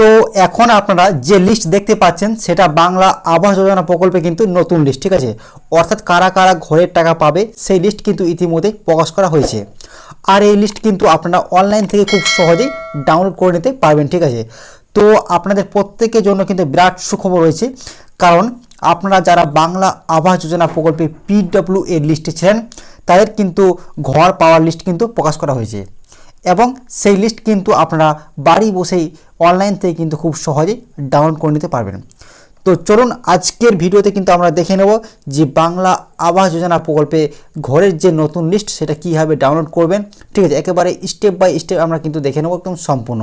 তো এখন আপনারা যে লিস্ট দেখতে পাচ্ছেন, সেটা বাংলা আবাস যোজনা প্রকল্পে কিন্তু নতুন লিস্ট ঠিক আছে? অর্থাৎ কারা কারা ঘরের টাকা পাবে, সেই লিস্ট কিন্তু ইতিমধ্যে প্রকাশ করা হয়েছে। আর এই লিস্ট কিন্তু আপনারা অনলাইন থেকে খুব সহজেই ডাউনলোড করে নিতে পারবেন, ঠিক আছে? তো আপনাদের প্রত্যেকের জন্য কিন্তু বিরাট সুখবর রয়েছে। কারণ আপনারা যারা বাংলা আবাস যোজনা প্রকল্পে পিডব্লিউ এর লিস্টে ছিলেন তাদের কিন্তু ঘর পাওয়ার লিস্ট কিন্তু প্রকাশ করা হয়েছে। এবং সেই লিস্ট কিন্তু আপনারা বাড়ি বসেই অনলাইন থেকে কিন্তু খুব সহজেই ডাউনলোড করে নিতে পারবেন। তো চলুন আজকের ভিডিওতে কিন্তু আমরা দেখে নেব যে বাংলা আবাস যোজনা প্রকল্পে ঘরের যে নতুন লিস্ট সেটা কীভাবে ডাউনলোড করবেন। ঠিক আছে, একেবারে স্টেপ বাই স্টেপ আমরা কিন্তু দেখে নেব একদম সম্পূর্ণ।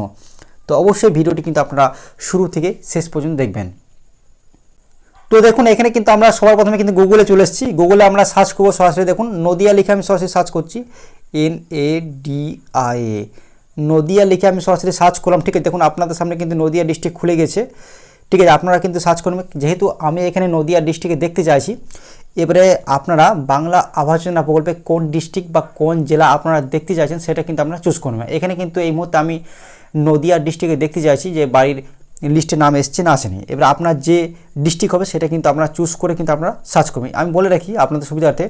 তো অবশ্যই ভিডিওটি কিন্তু আপনারা শুরু থেকে শেষ পর্যন্ত দেখবেন। তো দেখুন, এখানে কিন্তু আমরা সবার প্রথমে কিন্তু গুগলে চলে এসেছি। গুগলে আমরা সার্চ করব, সরাসরি দেখুন, নদিয়া লিখে আমি সরাসরি সার্চ করছি। N A D I A Nadia লিখে আমি সরাসরি সার্চ করলাম। ঠিক আছে, দেখুন আপনাদের সামনে কিন্তু নদিয়া ডিস্ট্রিক্ট খুলে গেছে। ঠিক আছে, আপনারা কিন্তু সার্চ করবেন যেহেতু আমি এখানে নদিয়া ডিস্ট্রিক্টে দেখতে চাইছি, এবারে আপনারা বাংলা আবাস যোজনা প্রকল্পে কোন ডিস্ট্রিক্ট বা কোন জেলা আপনারা দেখতে চাইছেন, সেটা কিন্তু আপনারা চুজ করবেন এখানে কিন্তু এই মুহূর্তে আমি নদিয়া ডিস্ট্রিক্টে দেখতে চাইছি যে বাড়ির লিস্টে নাম এসছে না আসেনি। এবার আপনার যে ডিস্ট্রিক্ট হবে, সেটা কিন্তু আপনারা চুজ করে কিন্তু আপনারা সার্চ করবেন আমি বলে রাখি আপনাদের সুবিধার্থে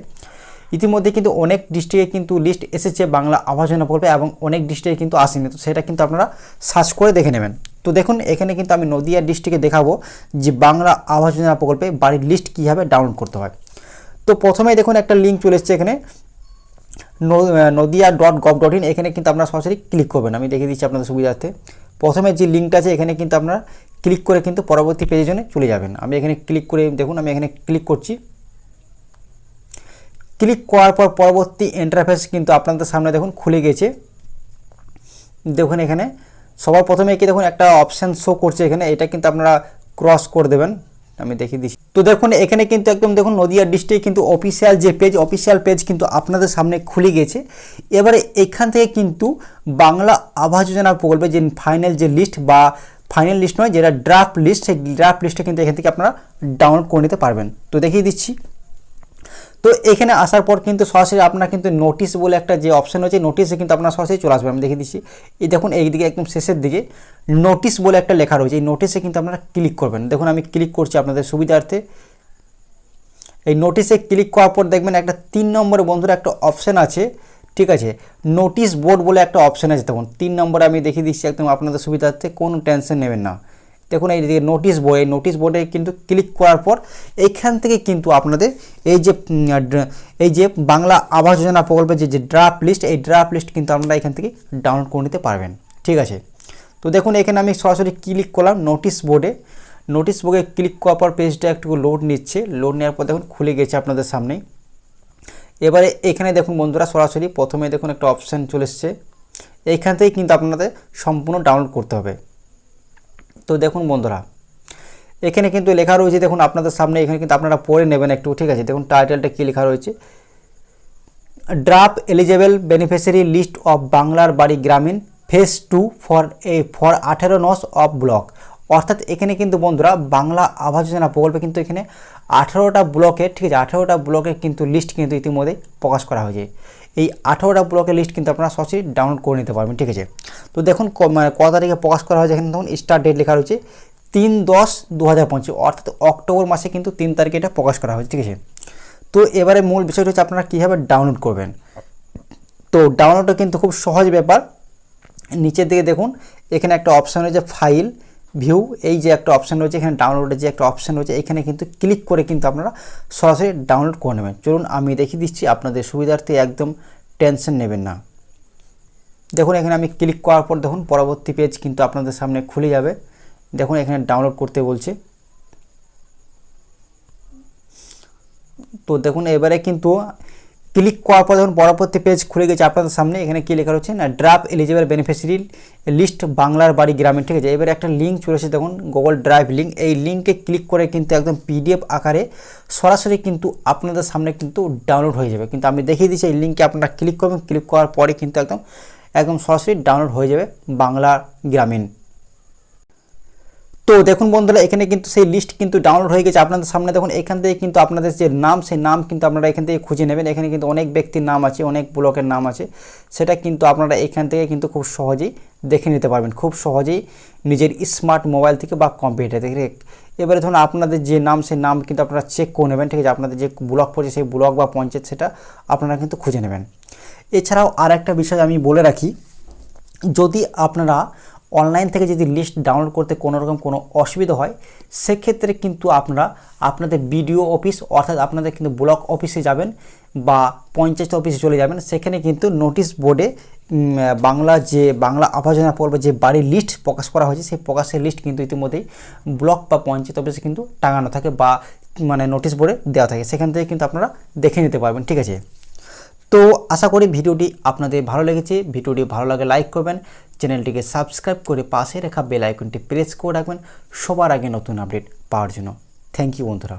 ইতিমধ্যে কিন্তু অনেক ডিস্ট্রিক্টে কিন্তু লিস্ট এসেছে বাংলা আবাস যোজনা প্রকল্পে এবং অনেক ডিস্ট্রিক্টে কিন্তু আসেনি। তো সেটা কিন্তু আপনারা সার্চ করে দেখে নেবেন। তো দেখুন, এখানে কিন্তু আমি নদিয়া ডিস্ট্রিক্টে দেখাবো যে বাংলা আবাস যোজনা প্রকল্পে বাড়ির লিস্ট কীভাবে ডাউনলোড করতে হয়। তো প্রথমেই দেখুন একটা লিঙ্ক চলে এসছে এখানে। Nadia dot gov dot in এখানে কিন্তু আপনারা সরাসরি ক্লিক করবেন। আমি দেখে দিচ্ছি আপনাদের সুবিধার্থে। প্রথমে যে লিঙ্কটা আছে, এখানে কিন্তু আপনারা ক্লিক করে কিন্তু পরবর্তী পেজের জন্য চলে যাবেন। আমি এখানে ক্লিক করে, দেখুন, আমি এখানে ক্লিক করছি। ক্লিক করার পর পরবর্তী ইন্টারফেস কিন্তু আপনাদের সামনে দেখুন খুলে গেছে। দেখুন এখানে সবার প্রথমে কি দেখুন একটা অপশান শো করছে এখানে, এটা কিন্তু আপনারা ক্রস করে দেবেন। আমি দেখিয়ে দিচ্ছি। তো দেখুন এখানে কিন্তু একদম দেখুন নদিয়া ডিস্ট্রিক্ট কিন্তু অফিসিয়াল যে পেজ অফিসিয়াল পেজ কিন্তু আপনাদের সামনে খুলে গেছে। এবারে এখান থেকে কিন্তু বাংলা আবাস যোজনা প্রকল্পে যে ফাইনাল যে লিস্ট বা ফাইনাল লিস্ট নয়, যেটা ড্রাফট লিস্ট সেই ড্রাফট লিস্টটা কিন্তু এখান থেকে আপনারা ডাউনলোড করে নিতে পারবেন। তো দেখিয়ে দিচ্ছি। তো এখানে আসার পর কিন্তু সরাসরি আপনার কিন্তু নোটিশ বলে একটা যে অপশন আছে নোটিশে কিন্তু আপনার সরাসরি চলে আসবে, আমি দেখিয়ে দিচ্ছি। এই দেখুন এই দিকে একদম শেষের দিকে নোটিশ বলে একটা লেখা রয়েছে। এই নোটিশে কিন্তু আপনারা ক্লিক করবেন। দেখুন, আমি ক্লিক করছি আপনাদের সুবিধার্থে। এই নোটিশে ক্লিক করার পর দেখবেন একটা তিন নম্বরে বন্ধুরা একটা অপশান আছে, ঠিক আছে? নোটিশ বোর্ড বলে একটা অপশান আছে। দেখুন, তিন নম্বরে আমি দেখিয়ে দিচ্ছি একদম আপনাদের সুবিধার্থে, কোনো টেনশন নেবেন না। দেখুন, এই দিকে নোটিশ বোর্ড এই নোটিশ বোর্ডে কিন্তু ক্লিক করার পর এইখান থেকে কিন্তু আপনাদের এই যে এই যে বাংলা আবাস যোজনা প্রকল্পের যে যে ড্রাফট লিস্ট এই ড্রাফট লিস্ট কিন্তু আপনারা এখান থেকে ডাউনলোড করে নিতে পারবেন। ঠিক আছে? তো দেখুন, এখানে আমি সরাসরি ক্লিক করলাম নোটিশ বোর্ডে নোটিশ বোর্ডে ক্লিক করার পর পেজটা একটু লোড নিচ্ছে। লোড নেওয়ার পর দেখুন, খুলে গেছে আপনাদের সামনে। এবারে এখানে দেখুন বন্ধুরা, সরাসরি প্রথমে দেখুন একটা অপশান চলে এসছে। এইখান থেকেই কিন্তু আপনাদের সম্পূর্ণ ডাউনলোড করতে হবে। তো দেখুন বন্ধুরা, এখানে কিন্তু লেখা রয়েছে, দেখুন আপনাদের সামনে এখানে কিন্তু আপনারা পড়ে নেবেন একটু, ঠিক আছে? দেখুন টাইটেলটা কী লেখা রয়েছে? Draft eligible beneficiary list of বাংলার বাড়ি গ্রামীণ, phase two for A, for আঠেরো নস অফ ব্লক। অর্থাৎ এখানে কিন্তু বন্ধুরা, বাংলা আবাস যোজনা প্রকল্পে কিন্তু এখানে আঠেরোটা ব্লকের ঠিক আছে, আঠেরোটা ব্লকের কিন্তু লিস্ট কিন্তু ইতিমধ্যে প্রকাশ করা হয়েছে। এই আঠেরোটা ব্লকের লিস্ট কিন্তু আপনারা সরাসরি ডাউনলোড করে নিতে পারবেন, ঠিক আছে? তো দেখুন মানে ক তারিখে প্রকাশ করা হয়েছে এখানে দেখুন স্টার্ট ডেট লেখা রয়েছে তিন দশ দু অর্থাৎ অক্টোবর মাসে কিন্তু তিন তারিখে এটা প্রকাশ করা হয়েছে, ঠিক আছে? তো এবারে মূল বিষয়টা হচ্ছে আপনারা কীভাবে ডাউনলোড করবেন? তো ডাউনলোডটা কিন্তু খুব সহজ ব্যাপার। নিচের দিকে দেখুন, এখানে একটা অপশান রয়েছে ফাইল ভিউ এই যে একটা অপশান রয়েছে, এখানে ডাউনলোডের যে একটা অপশান রয়েছে, এখানে কিন্তু ক্লিক করে কিন্তু আপনারা সরাসরি ডাউনলোড করে নেবেন। চলুন আমি দেখিয়ে দিচ্ছি, আপনাদের সুবিধার্থে একদম টেনশন নেবেন না। দেখুন, এখানে আমি ক্লিক করার পর দেখুন, পরবর্তী পেজ কিন্তু আপনাদের সামনে খুলে যাবে। দেখুন, এখানে ডাউনলোড করতে বলছে। তো দেখুন, এবারে কিন্তু ক্লিক করার পর যখন পরবর্তী পেজ খুলে গেছে আপনাদের সামনে। এখানে কী লেখা রয়েছে না ড্রাফট এলিজিবল বেনিফিশিয়ারি লিস্ট বাংলার বাড়ি গ্রামীণ ঠিক আছে? এবারে একটা লিঙ্ক চলেছে দেখুন গুগল ড্রাইভ লিঙ্ক এই লিঙ্কে ক্লিক করে কিন্তু একদম পিডিএফ আকারে সরাসরি কিন্তু আপনাদের সামনে কিন্তু ডাউনলোড হয়ে যাবে। কিন্তু আমি দেখিয়ে দিচ্ছি, এই লিঙ্কে আপনারা ক্লিক করবেন। ক্লিক করার পরে কিন্তু একদম একদম সরাসরি ডাউনলোড হয়ে যাবে বাংলা গ্রামীণ। তো দেখুন বন্ধুরা, এখানে কিন্তু সেই লিস্ট কিন্তু ডাউনলোড হয়ে গেছে। আপনাদের সামনে দেখুন, এখান থেকে কিন্তু আপনাদের যে নাম, সেই নাম কিন্তু আপনারা এখান থেকে খুঁজে নেবেন। এখানে কিন্তু অনেক ব্যক্তির নাম আছে, অনেক ব্লকের নাম আছে। সেটা কিন্তু আপনারা এখান থেকে কিন্তু খুব সহজেই দেখে নিতে পারবেন। খুব সহজেই নিজের স্মার্ট মোবাইল থেকে বা কম্পিউটার থেকে। এবারে ধরুন, আপনাদের যে নাম, সেই নাম কিন্তু আপনারা চেক করে নেবেন। ঠিক আছে, আপনাদের যে ব্লক পড়ছে, সেই ব্লক বা পঞ্চায়েত, সেটা আপনারা কিন্তু খুঁজে নেবেন। এছাড়াও আর একটা বিষয় আমি বলে রাখি, যদি আপনারা অনলাইন থেকে যদি লিস্ট ডাউনলোড করতে কোনো রকম কোনো অসুবিধা হয়, সেক্ষেত্রে কিন্তু আপনারা আপনাদের বিডিও অফিস অর্থাৎ আপনাদের কিন্তু ব্লক অফিসে যাবেন বা পঞ্চায়েত অফিসে চলে যাবেন। সেখানে কিন্তু নোটিশ বোর্ডে বাংলা যে, বাংলা আবাস যোজনা পর্বে যে বাড়ির লিস্ট প্রকাশ করা হয়েছে, সেই প্রকাশের লিস্ট কিন্তু ইতিমধ্যেই ব্লক বা পঞ্চায়েত অফিসে কিন্তু টাঙানো থাকে বা মানে নোটিশ বোর্ডে দেওয়া থাকে। সেখান থেকে কিন্তু আপনারা দেখে নিতে পারবেন। ঠিক আছে? তো আশা করি ভিডিওটি আপনাদের ভালো লেগেছে। ভিডিওটি ভালো লাগে লাইক করবেন। চ্যানেলটিকে সাবস্ক্রাইব করে পাশে রাখা বেল আইকনটি প্রেস করে রাখবেন। সবার আগে নতুন আপডেট পাওয়ার জন্য। থ্যাংক ইউ বন্ধুরা।